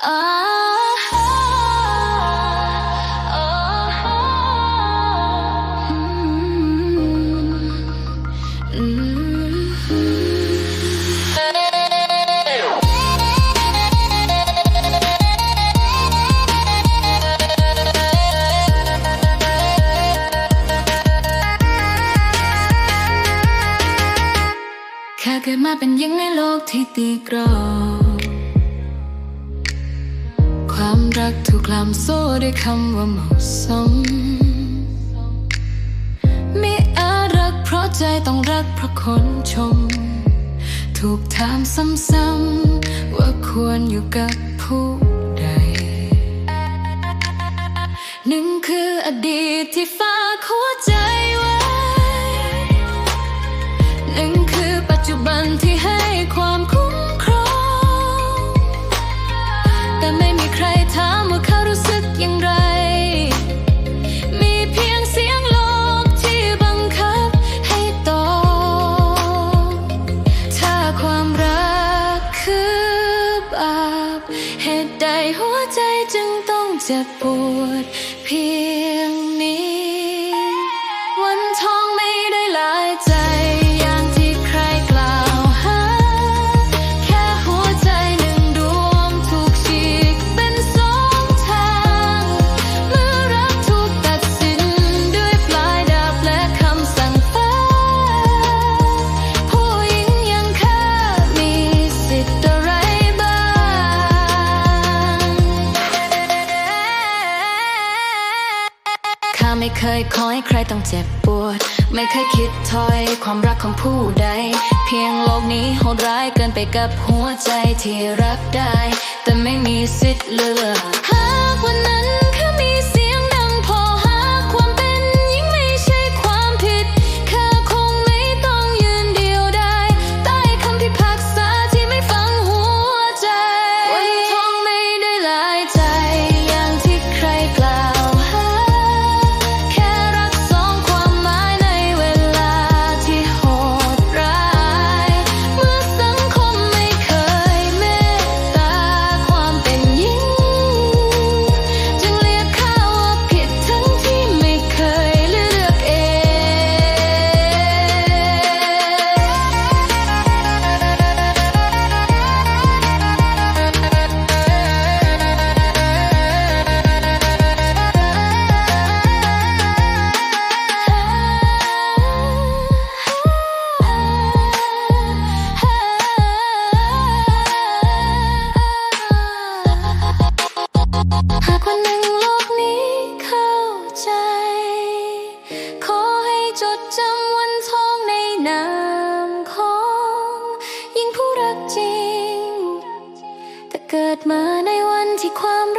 แค่เกิดมาเป็นยังในโลกที่ตีกรอบ รักถูกลามโซ่ด้วยคำว่าเหมาะสมไม่อาจรักเพราะใจต้องรักเพราะคนชม ถูกถามซ้ำๆว่าควรอยู่กับผู้ใด หนึ่งคืออดีตที่ฝา ใดหัวใจจึงต้องเจ็บปวดเพียง ไม่เคยขอให้ใครต้องเจ็บปวด ไม่เคยคิดถอยความรักของผู้ใด เพียงโลกนี้โหดร้ายเกินไปกับหัวใจที่รักได้ แต่ไม่มีสิทธิ์เลือกหากวันนั้นากวันหนึ่งโลกนี้เข้าใจ ขอให้จดจำวันทองในนามของยิ่งผู้รักจริง แต่เกิดมาในวันที่ความ